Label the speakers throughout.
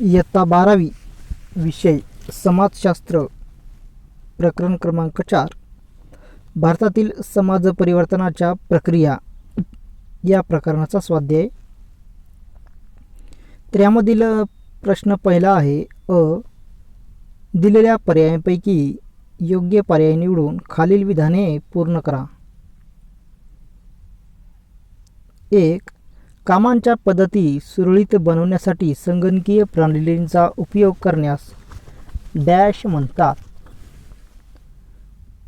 Speaker 1: इयत्ता बारावी विषय समाजशास्त्र प्रकरण क्रमांक चार. भारतातील समाज परिवर्तनाच्या प्रक्रिया या प्रकरणाचा स्वाध्याय. तर यामधील प्रश्न पहिला आहे अ दिलेल्या पर्यायांपैकी योग्य पर्याय निवडून खालील विधाने पूर्ण करा. एक कामांच्या पद्धती सुरळीत बनवण्यासाठी संगणकीय प्रणालींचा उपयोग करण्यास डॅश म्हणतात.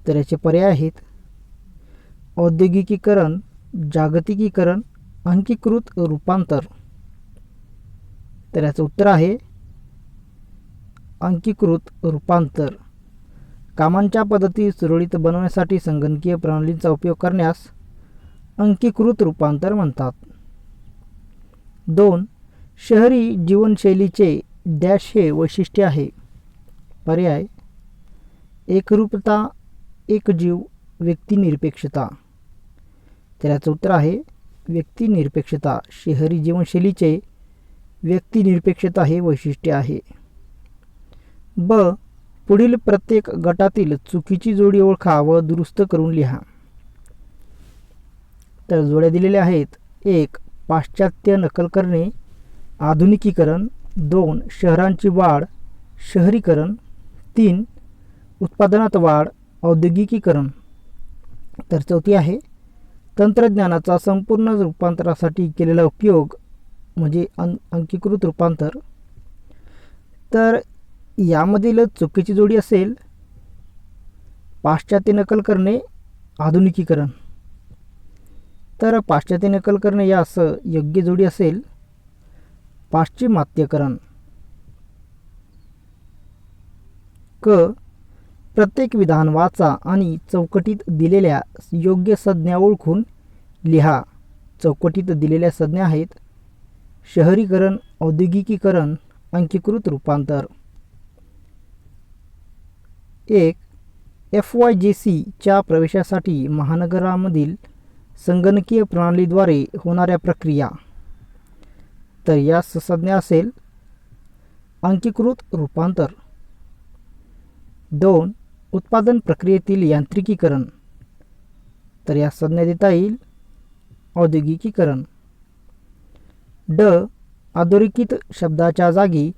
Speaker 1: तर याचे पर्याय आहेत. औद्योगिकीकरण जागतिकीकरण अंकीकृत रूपांतर. तर याचं उत्तर आहे अंकीकृत रूपांतर. कामांच्या पद्धती सुरळीत बनवण्यासाठी संगणकीय प्रणालींचा उपयोग करण्यास अंकीकृत रूपांतर म्हणतात. दोन शहरी जीवनशैलीचे डॅश हे वैशिष्ट्य आहे. पर्याय एकरूपता एकजीव व्यक्तिनिरपेक्षता. तर याचं उत्तर आहे व्यक्तिनिरपेक्षता. शहरी जीवनशैलीचे व्यक्तिनिरपेक्षता हे वैशिष्ट्य आहे. ब पुढील प्रत्येक गटातील चुकीची जोडी ओळखा व दुरुस्त करून लिहा. तर जोड्या दिलेल्या आहेत. एक पाश्चात्य नकल करणे आधुनिकीकरण दोन शहरांची वाढ शहरीकरण तीन उत्पादनात वाढ औद्योगिकीकरण. तर चौथी आहे तंत्रज्ञानाचा संपूर्ण रूपांतरासाठी केलेला उपयोग म्हणजे अं अंकीकृत रूपांतर. तर यामधील चुकीची जोडी असेल पाश्चात्य नकल करणे आधुनिकीकरण. तर पाश्चात्य नकल करणे यास योग्य जोडी असेल पाश्चिमात्यकरण क. प्रत्येक विधान वाचा आणि चौकटीत दिलेल्या योग्य संज्ञा ओळखून लिहा. चौकटीत दिलेल्या संज्ञा आहेत शहरीकरण औद्योगिकीकरण अंकीकृत रूपांतर. एक. एफ. वाय. जे. सीच्या प्रवेशासाठी महानगरामधील संगणकीय प्रणालीद्वारे होणाऱ्या प्रक्रिया. तर या संज्ञा असेल अंकीकृत रूपांतर. दोन उत्पादन प्रक्रियेतील यांत्रिकीकरण. तर या संज्ञा देता येईल औद्योगिकीकरण. ड अधोरेखित शब्दाच्या जागी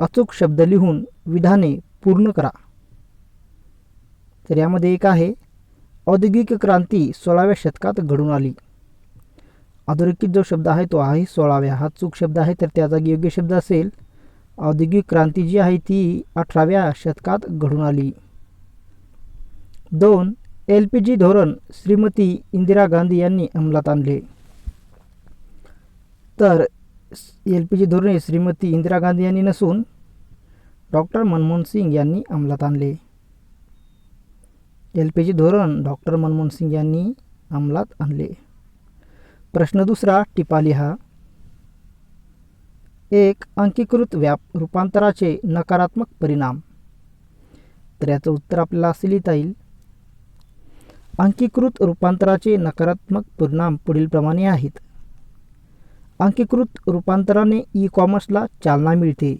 Speaker 1: अचूक शब्द लिहून विधाने पूर्ण करा. तर यामध्ये एक आहे औद्योगिक क्रांती सोळाव्या शतकात घडून आली. अधोरेखित जो शब्द आहे तो आहे सोळाव्या. हा चूक शब्द आहे तर त्या जागी योग्य शब्द असेल औद्योगिक क्रांती जी आहे ती अठराव्या शतकात घडून आली. दोन एल पी जी धोरण श्रीमती इंदिरा गांधी यांनी अंमलात आणले. तर एल पी जी धोरणे श्रीमती इंदिरा गांधी यांनी नसून डॉक्टर मनमोहन सिंग यांनी अंमलात आणले. एल पी जी धोरण डॉक्टर मनमोहन सिंग यांनी अंमलात आणले. प्रश्न दुसरा टिपा लिहा एक अंकीकृत व्याप रूपांतराचे नकारात्मक परिणाम. तर याचं उत्तर आपल्याला असे लिहिता येईल. अंकीकृत रूपांतराचे नकारात्मक परिणाम पुढीलप्रमाणे आहेत. अंकीकृत रूपांतराने ई कॉमर्सला चालना मिळते.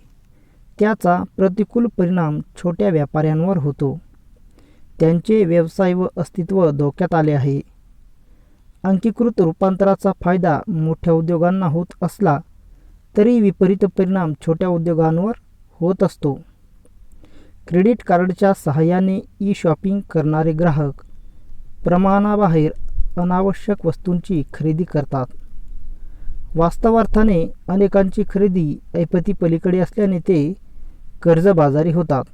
Speaker 1: त्याचा प्रतिकूल परिणाम छोट्या व्यापाऱ्यांवर होतो. त्यांचे व्यवसाय व अस्तित्व धोक्यात आले आहे. अंकीकृत रूपांतराचा फायदा मोठ्या उद्योगांना होत असला तरी विपरीत परिणाम छोट्या उद्योगांवर होत असतो. क्रेडिट कार्डच्या सहाय्याने ई शॉपिंग करणारे ग्राहक प्रमाणाबाहेर अनावश्यक वस्तूंची खरेदी करतात. वास्तवार्थाने अनेकांची खरेदी ऐपती पलीकडे असल्याने ते कर्जबाजारी होतात.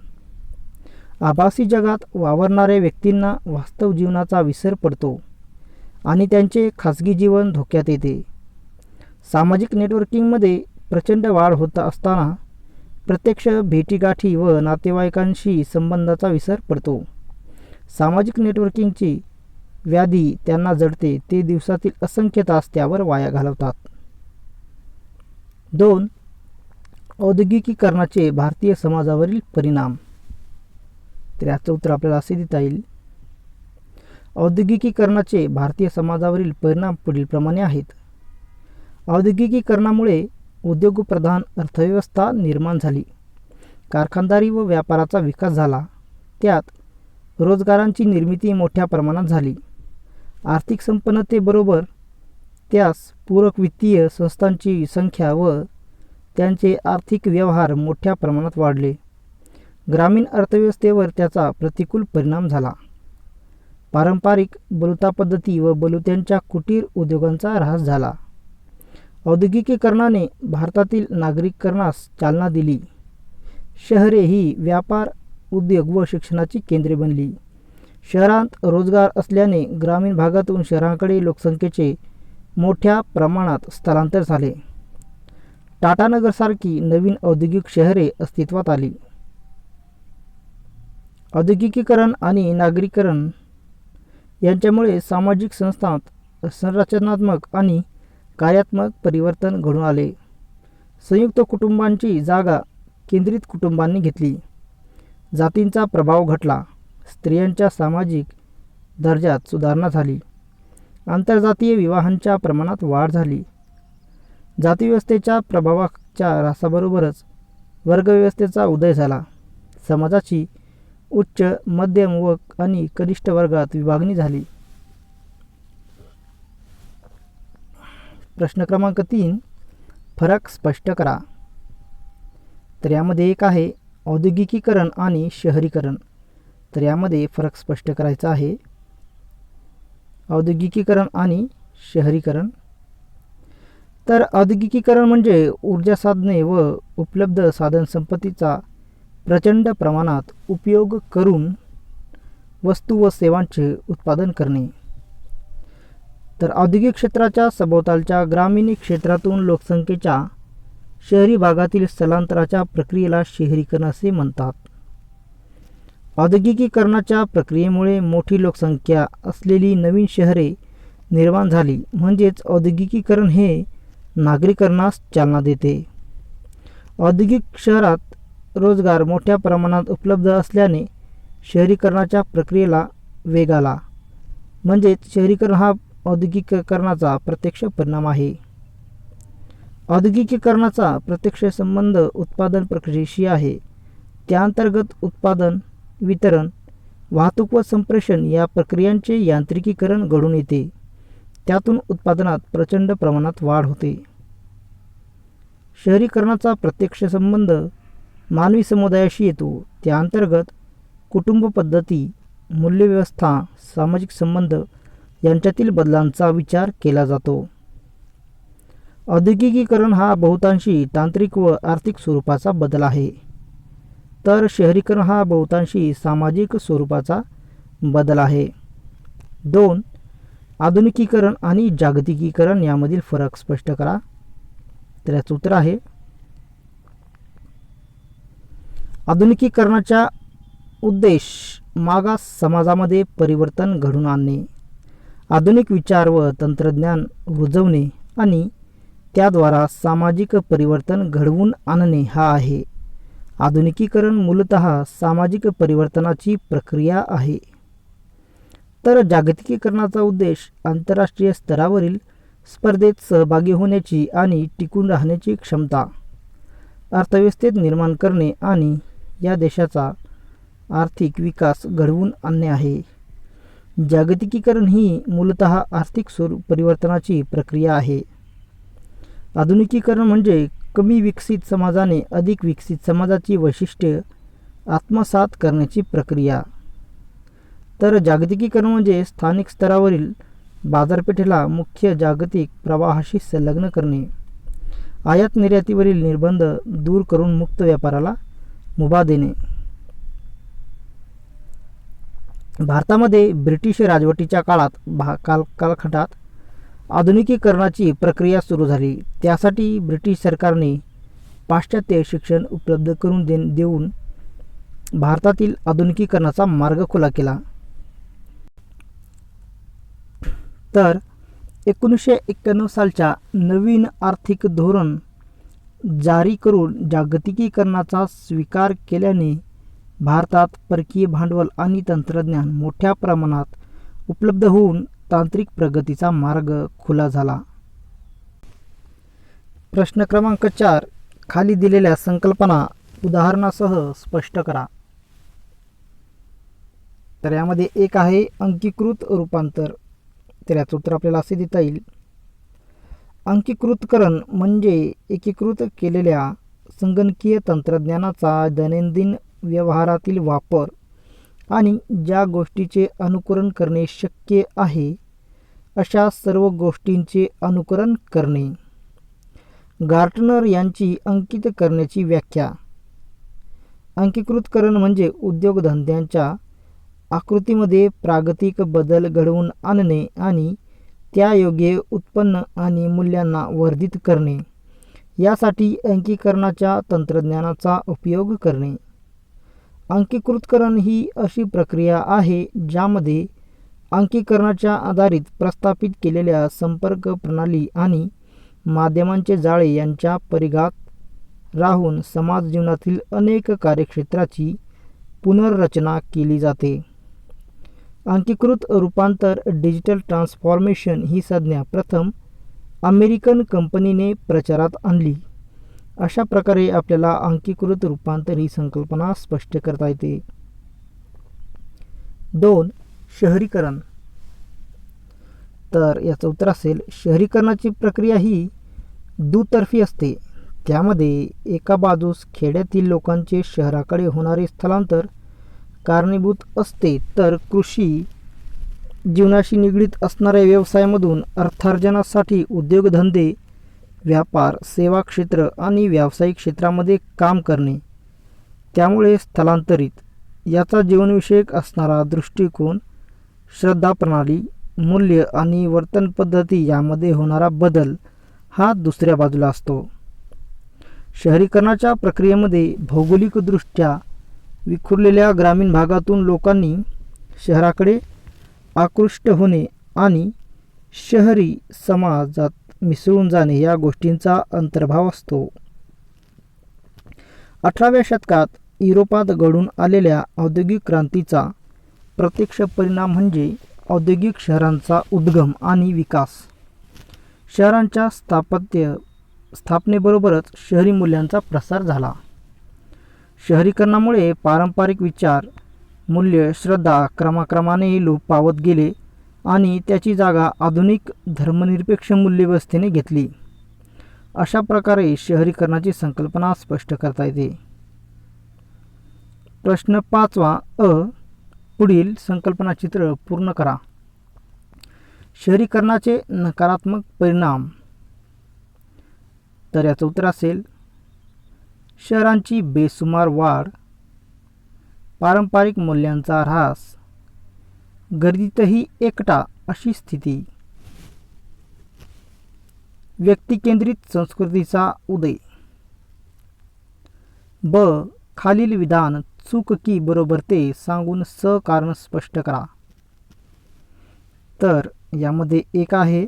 Speaker 1: आभासी जगात वावरणाऱ्या व्यक्तींना वास्तव जीवनाचा विसर पडतो आणि त्यांचे खाजगी जीवन धोक्यात येते. सामाजिक नेटवर्किंगमध्ये प्रचंड वाढ होत असताना प्रत्यक्ष भेटीगाठी व नातेवाईकांशी संबंधाचा विसर पडतो. सामाजिक नेटवर्किंगची व्याधी त्यांना जडते ते दिवसातील असंख्य तास त्यावर वाया घालवतात. दोन औद्योगिकीकरणाचे भारतीय समाजावरील परिणाम. तर याचं उत्तर आपल्याला असे देता येईल. औद्योगिकीकरणाचे भारतीय समाजावरील परिणाम पुढीलप्रमाणे आहेत. औद्योगिकीकरणामुळे उद्योगप्रधान अर्थव्यवस्था निर्माण झाली. कारखानदारी व व्यापाराचा विकास झाला. त्यात रोजगारांची निर्मिती मोठ्या प्रमाणात झाली. आर्थिक संपन्नतेबरोबर त्यास पूरक वित्तीय संस्थांची संख्या व त्यांचे आर्थिक व्यवहार मोठ्या प्रमाणात वाढले. ग्रामीण अर्थव्यवस्थेवर त्याचा प्रतिकूल परिणाम झाला. पारंपरिक बलुता पद्धती व बलुत्यांच्या कुटीर उद्योगांचा ऱ्हास झाला. औद्योगिकीकरणाने भारतातील नागरिककरणास चालना दिली. शहरे ही व्यापार उद्योग व शिक्षणाची केंद्रे बनली. शहरांत रोजगार असल्याने ग्रामीण भागातून शहरांकडे लोकसंख्येचे मोठ्या प्रमाणात स्थलांतर झाले. टाटानगरसारखी नवीन औद्योगिक शहरे अस्तित्वात आली. औद्योगिकीकरण आणि नागरीकरण यांच्यामुळे सामाजिक संस्थांत संरचनात्मक आणि कार्यात्मक परिवर्तन घडून आले. संयुक्त कुटुंबांची जागा केंद्रित कुटुंबांनी घेतली. जातींचा प्रभाव घटला. स्त्रियांच्या सामाजिक दर्जात सुधारणा झाली. आंतरजातीय विवाहांच्या प्रमाणात वाढ झाली. जातीव्यवस्थेच्या प्रभावाच्या ऱ्हासाबरोबरच वर्गव्यवस्थेचा उदय झाला. समाजाची उच्च मध्यम व आणि कनिष्ठ वर्गात विभागणी झाली. प्रश्न क्रमांक तीन फरक स्पष्ट करा. तर यामध्ये एक आहे औद्योगिकीकरण आणि शहरीकरण. तर यामध्ये फरक स्पष्ट करायचा आहे. औद्योगिकीकरण आणि शहरीकरण. तर औद्योगिकीकरण म्हणजे ऊर्जा साधने व उपलब्ध साधनसंपत्तीचा प्रचंड प्रमाणात उपयोग करून वस्तू व सेवांचे उत्पादन करणे. तर औद्योगिक क्षेत्राच्या सभोवतालच्या ग्रामीण क्षेत्रातून लोकसंख्येच्या शहरी भागातील स्थलांतराच्या प्रक्रियेला शहरीकरण असे म्हणतात. औद्योगिकीकरणाच्या प्रक्रियेमुळे मोठी लोकसंख्या असलेली नवीन शहरे निर्माण झाली. म्हणजेच औद्योगिकीकरण हे नागरीकरणास चालना देते. औद्योगिक शहरात रोजगार मोठ्या प्रमाणात उपलब्ध असल्याने शहरीकरणाच्या प्रक्रियेला वेग आला. म्हणजेच शहरीकरण हा औद्योगिकीकरणाचा प्रत्यक्ष परिणाम आहे. औद्योगिकीकरणाचा प्रत्यक्ष संबंध उत्पादन प्रक्रियेशी आहे. त्याअंतर्गत उत्पादन वितरण वाहतूक व संप्रेषण या प्रक्रियांचे यांत्रिकीकरण घडून येते. त्यातून उत्पादनात प्रचंड प्रमाणात वाढ होते. शहरीकरणाचा प्रत्यक्ष संबंध मानवी समुदायाशी येतो. त्याअंतर्गत कुटुंब पद्धती मूल्यव्यवस्था सामाजिक संबंध यांच्यातील बदलांचा विचार केला जातो. औद्योगिकीकरण हा बहुतांशी तांत्रिक व आर्थिक स्वरूपाचा बदल आहे. तर शहरीकरण हा बहुतांशी सामाजिक स्वरूपाचा बदल आहे. दोन आधुनिकीकरण आणि जागतिकीकरण यामधील फरक स्पष्ट करा. तर याचं उत्तर आहे आधुनिकीकरणाचा उद्देश मागास समाजामध्ये परिवर्तन घडून आणणे आधुनिक विचार व तंत्रज्ञान रुजवणे आणि त्याद्वारा सामाजिक परिवर्तन घडवून आणणे हा आहे. आधुनिकीकरण मूलत सामाजिक परिवर्तनाची प्रक्रिया आहे. तर जागतिकीकरणाचा उद्देश आंतरराष्ट्रीय स्तरावरील स्पर्धेत सहभागी होण्याची आणि टिकून राहण्याची क्षमता अर्थव्यवस्थेत निर्माण करणे आणि या देशाचा आर्थिक विकास घडवून आणणे आहे. जागतिकीकरण ही मूलत आर्थिक स्वरूप परिवर्तनाची प्रक्रिया आहे. आधुनिकीकरण म्हणजे कमी विकसित समाजाने अधिक विकसित समाजाची वैशिष्ट्ये आत्मसात करण्याची प्रक्रिया. तर जागतिकीकरण म्हणजे स्थानिक स्तरावरील बाजारपेठेला मुख्य जागतिक प्रवाहाशी संलग्न करणे. आयात निर्यातीवरील निर्बंध दूर करून मुक्त व्यापाराला मुभा देणे भारतामध्ये ब्रिटिश राजवटीच्या काळात भा काल कालखंडात आधुनिकीकरणाची प्रक्रिया सुरू झाली. त्यासाठी ब्रिटिश सरकारने पाश्चात्य शिक्षण उपलब्ध करून दे देऊन भारतातील आधुनिकीकरणाचा मार्ग खुला केला. तर एकोणीसशे एक्क्याण्णव सालच्या नवीन आर्थिक धोरण जारी करून जागतिकीकरणाचा स्वीकार केल्याने भारतात परकीय भांडवल आणि तंत्रज्ञान मोठ्या प्रमाणात उपलब्ध होऊन तांत्रिक प्रगतीचा मार्ग खुला झाला. प्रश्न क्रमांक चार खाली दिलेल्या संकल्पना उदाहरणासह स्पष्ट करा. तर यामध्ये एक आहे अंकीकृत रूपांतर. तर याचं उत्तर आपल्याला असे देता येईल. अंकीकृतकरण म्हणजे एकीकृत केलेल्या संगणकीय तंत्रज्ञानाचा दैनंदिन व्यवहारातील वापर आणि ज्या गोष्टीचे अनुकरण करणे शक्य आहे अशा सर्व गोष्टींचे अनुकरण करणे. गार्टनर यांची अंकित करण्याची व्याख्या. अंकीकृतकरण म्हणजे उद्योगधंद्यांच्या आकृतीमध्ये प्रागतिक बदल घडवून आणणे आणि त्यायोगे उत्पन्न आणि मूल्यांना वर्धित करणे. यासाठी अंकीकरणाच्या तंत्रज्ञानाचा उपयोग करणे. अंकीकृतकरण ही अशी प्रक्रिया आहे ज्यामध्ये अंकीकरणाच्या आधारित प्रस्थापित केलेल्या संपर्क प्रणाली आणि माध्यमांचे जाळे यांच्या परिघात राहून समाज जीवनातील अनेक कार्यक्षेत्राची पुनर्रचना केली जाते. अंकीकृत रूपांतर डिजिटल ट्रान्सफॉर्मेशन ही संज्ञा प्रथम अमेरिकन कंपनीने प्रचारात आणली. अशा प्रकारे आपल्याला अंकीकृत रूपांतर ही संकल्पना स्पष्ट करता येते. दोन शहरीकरण. तर याचं उत्तर असेल शहरीकरणाची प्रक्रिया ही दुतर्फी असते. त्यामध्ये एका बाजूस खेड्यातील लोकांचे शहराकडे होणारे स्थलांतर कारणीभूत असते तर कृषी जीवनाशी निगडीत असणाऱ्या व्यवसायामधून अर्थार्जनासाठी उद्योगधंदे व्यापार सेवा क्षेत्र आणि व्यावसायिक क्षेत्रामध्ये काम करणे त्यामुळे स्थलांतरित याचा जीवनविषयक असणारा दृष्टिकोन श्रद्धाप्रणाली मूल्य आणि वर्तन पद्धती यामध्ये होणारा बदल हा दुसऱ्या बाजूला असतो. शहरीकरणाच्या प्रक्रियेमध्ये भौगोलिकदृष्ट्या विखुरलेल्या ग्रामीण भागातून लोकांनी शहराकडे आकृष्ट होणे आणि शहरी समाजात मिसळून जाणे या गोष्टींचा अंतर्भाव असतो. अठराव्या शतकात युरोपात घडून आलेल्या औद्योगिक क्रांतीचा प्रत्यक्ष परिणाम म्हणजे औद्योगिक शहरांचा उद्गम आणि विकास. शहरांच्या स्थापत्य स्थापनेबरोबरच शहरी मूल्यांचा प्रसार झाला. शहरीकरणामुळे पारंपरिक विचार मूल्य श्रद्धा क्रमाक्रमाने लोप पावत गेले आणि त्याची जागा आधुनिक धर्मनिरपेक्ष मूल्यव्यवस्थेने घेतली. अशा प्रकारे शहरीकरणाची संकल्पना स्पष्ट करता येते. प्रश्न पाचवा अ. पुढील संकल्पना चित्र पूर्ण करा. शहरीकरणाचे नकारात्मक परिणाम. तर याचं उत्तर असेल शहरांची बेसुमार वाढ पारंपरिक मूल्यांचा ऱ्हास गर्दीतही एकटा अशी स्थिती. व्यक्तिकेंद्रित संस्कृतीचा उदय. ब. खालील विधान चूक की बरोबर ते सांगून स कारण स्पष्ट करा. तर यामध्ये एक आहे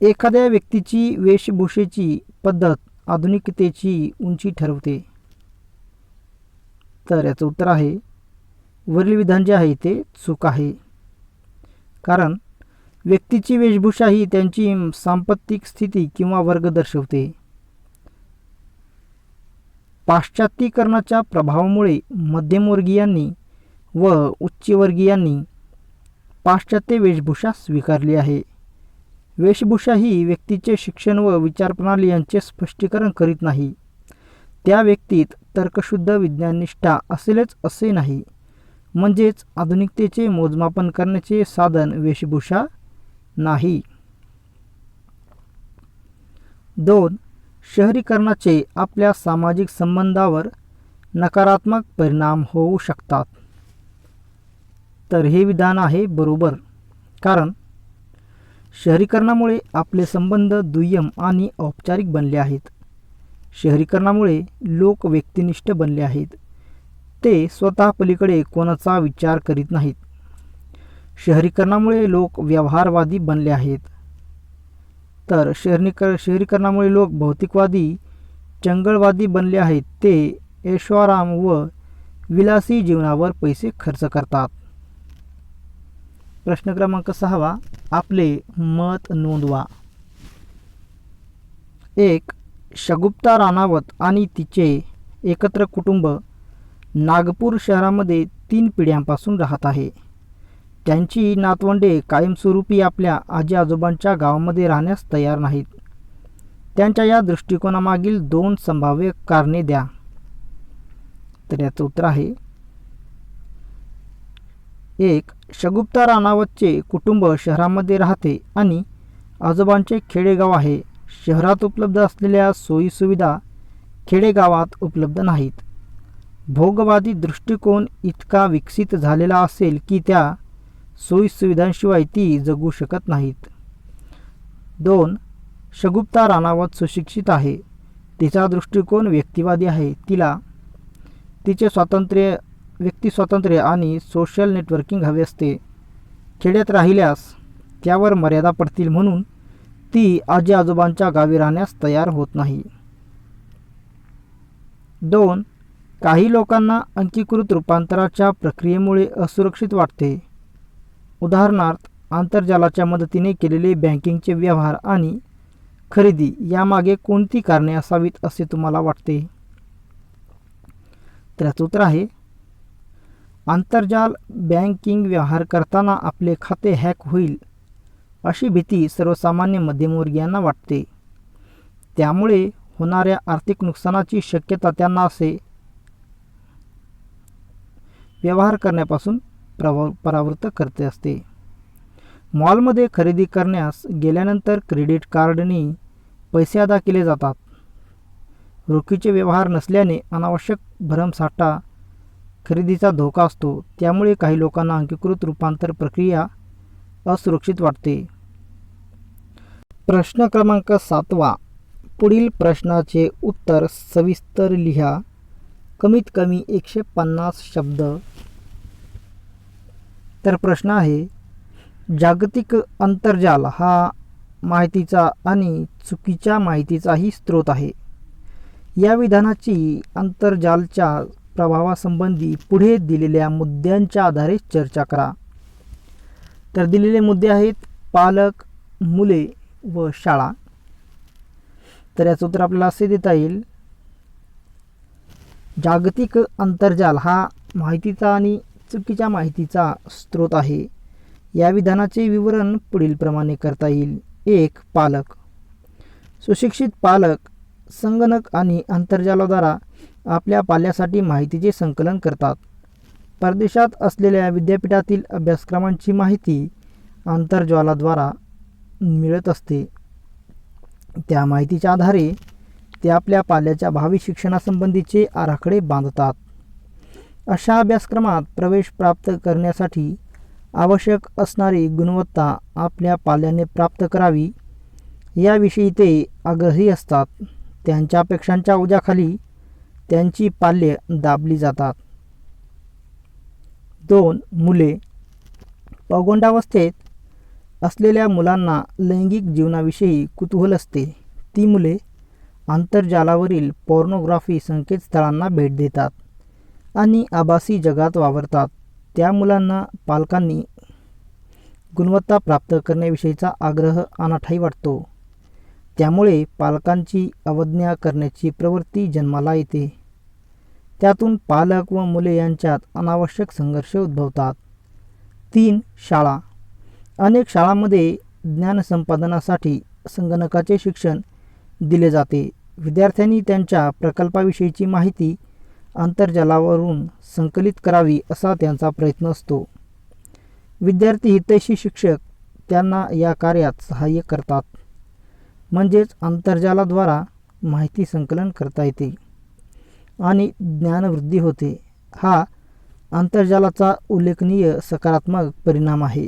Speaker 1: एखाद्या व्यक्तीची वेशभूषेची पद्धत आधुनिकतेची उंची ठरवते. तर याचं उत्तर आहे वरील विधान जे आहे ते चूक आहे. कारण व्यक्तीची वेशभूषा ही त्यांची सांपत्तिक स्थिती किंवा वर्ग दर्शवते. पाश्चात्तीकरणाच्या प्रभावामुळे मध्यमवर्गीयांनी व उच्चवर्गीयांनी पाश्चात्य वेशभूषा स्वीकारली आहे. वेशभूषा ही व्यक्तीचे शिक्षण व विचारप्रणाली यांचे स्पष्टीकरण करीत नाही. त्या व्यक्तीत तर्कशुद्ध विज्ञाननिष्ठा असेलच असे नाही. म्हणजेच आधुनिकतेचे मोजमापन करण्याचे साधन वेशभूषा नाही. दोन. शहरीकरणाचे आपल्या सामाजिक संबंधावर नकारात्मक परिणाम होऊ शकतात. तर हे विधान आहे बरोबर. कारण शहरीकरणामुळे आपले संबंध दुय्यम आणि औपचारिक बनले आहेत. शहरीकरणामुळे लोक व्यक्तिनिष्ठ बनले आहेत. ते स्वतः पलीकडे कोणाचा विचार करीत नाहीत. शहरीकरणामुळे लोक व्यवहारवादी बनले आहेत. तर शहरीकर शहरीकरणामुळे लोक भौतिकवादी चंगळवादी बनले आहेत ते ऐश्वाराम व विलासी जीवनावर पैसे खर्च करतात. प्रश्न क्रमांक सहावा आपले मत नोंदवा. एक शगुप्ता राणावत आणि तिचे एकत्र कुटुंब नागपूर शहरामध्ये तीन पिढ्यांपासून राहत आहे. त्यांची नातवंडे कायमस्वरूपी आपल्या आजी आजोबांच्या गावामध्ये राहण्यास तयार नाहीत. त्यांच्या या दृष्टिकोनामागील दोन संभाव्य कारणे द्या. तर याचं उत्तर आहे एक शगुप्ता राणावतचे कुटुंब शहरामध्ये राहते आणि आजोबांचे खेडेगाव आहे. शहरात उपलब्ध असलेल्या सोयीसुविधा खेडेगावात उपलब्ध नाहीत. भोगवादी दृष्टिकोन इतका विकसित झालेला असेल की त्या सोयीसुविधांशिवाय ती जगू शकत नाहीत. दोन शगुप्ता राणावत सुशिक्षित आहे. तिचा दृष्टिकोन व्यक्तिवादी आहे. तिला तिचे स्वातंत्र्य व्यक्ती स्वातंत्र्य आणि सोशल नेटवर्किंग हवे असते. खेड्यात राहिल्यास त्यावर मर्यादा पडतील म्हणून ती आजी आजोबांच्या गावी राहण्यास तयार होत नाही. दोन काही लोकांना अंकीकृत रूपांतराच्या प्रक्रियेमुळे असुरक्षित वाटते. उदाहरणार्थ आंतरजालाच्या मदतीने केलेले बँकिंगचे व्यवहार आणि खरेदी यामागे कोणती कारणे असावीत असे तुम्हाला वाटते? त्याचं उत्तर आहे आंतरजाल बँकिंग व्यवहार करताना आपले खाते हॅक होईल अशी भीती सर्वसामान्य मध्यमवर्गीयांना वाटते. त्यामुळे होणाऱ्या आर्थिक नुकसानाची शक्यता त्यांना असे. व्यवहार करण्यापासून प्रव परावृत्त करते असते. मॉलमध्ये खरेदी करण्यास गेल्यानंतर क्रेडिट कार्डने पैसे अदा केले जातात. रोखीचे व्यवहार नसल्याने अनावश्यक भरमसाठा खरेदीचा धोका असतो. त्यामुळे काही लोकांना अंकीकृत रूपांतर प्रक्रिया असुरक्षित वाटते. प्रश्न क्रमांक सातवा. पुढील प्रश्नाचे उत्तर सविस्तर लिहा. कमीत कमी एकशे पन्नास शब्द. तर प्रश्न आहे जागतिक अंतर्जाल हा माहितीचा आणि चुकीच्या माहितीचाही स्रोत आहे. या विधानाची आंतरजालच्या प्रभावासंबंधी पुढे दिलेल्या मुद्द्यांच्या आधारे चर्चा करा. तर दिलेले मुद्दे आहेत पालक मुले व शाळा. तर याचं उत्तर आपल्याला असे देता येईल. जागतिक अंतर्जाल हा माहितीचा आणि चुकीच्या माहितीचा स्रोत आहे. या विधानाचे विवरण पुढीलप्रमाणे करता येईल. एक पालक. सुशिक्षित पालक संगणक आणि आंतरजालाद्वारा आपल्या पाल्यासाठी माहितीचे संकलन करतात. परदेशात असलेल्या विद्यापीठातील अभ्यासक्रमांची माहिती आंतरजालाद्वारा मिळत असते. त्या माहितीच्या आधारे ते आपल्या पाल्याच्या भावी शिक्षणासंबंधीचे आराखडे बांधतात. अशा अभ्यासक्रमात प्रवेश प्राप्त करण्यासाठी आवश्यक असणारी गुणवत्ता आपल्या पाल्याने प्राप्त करावी याविषयी ते आग्रही असतात. त्यांच्या अपेक्षांच्या ओझ्याखाली त्यांची पाल्ये दाबली जातात. दोन मुले. पौगोंडावस्थेत असलेल्या मुलांना लैंगिक जीवनाविषयी कुतूहल असते. ती मुले आंतरजालावरील पॉर्नोग्राफी संकेतस्थळांना भेट देतात आणि आभासी जगात वावरतात. त्या मुलांना पालकांनी गुणवत्ता प्राप्त करण्याविषयीचा आग्रह अनाठाई वाटतो. त्यामुळे पालकांची अवज्ञा करण्याची प्रवृत्ती जन्माला येते. त्यातून पालक व मुले यांच्यात अनावश्यक संघर्ष उद्भवतात. तीन शाळा. अनेक शाळांमध्ये ज्ञानसंपादनासाठी संगणकाचे शिक्षण दिले जाते. विद्यार्थ्यांनी त्यांच्या प्रकल्पाविषयीची माहिती आंतरजालावरून संकलित करावी असा त्यांचा प्रयत्न असतो. विद्यार्थी हितैषी शिक्षक त्यांना या कार्यात सहाय्य करतात. म्हणजेच आंतरजालाद्वारा माहिती संकलन करता येते. आणि ज्ञानवृद्धी होते. हा आंतरजालाचा उल्लेखनीय सकारात्मक परिणाम आहे.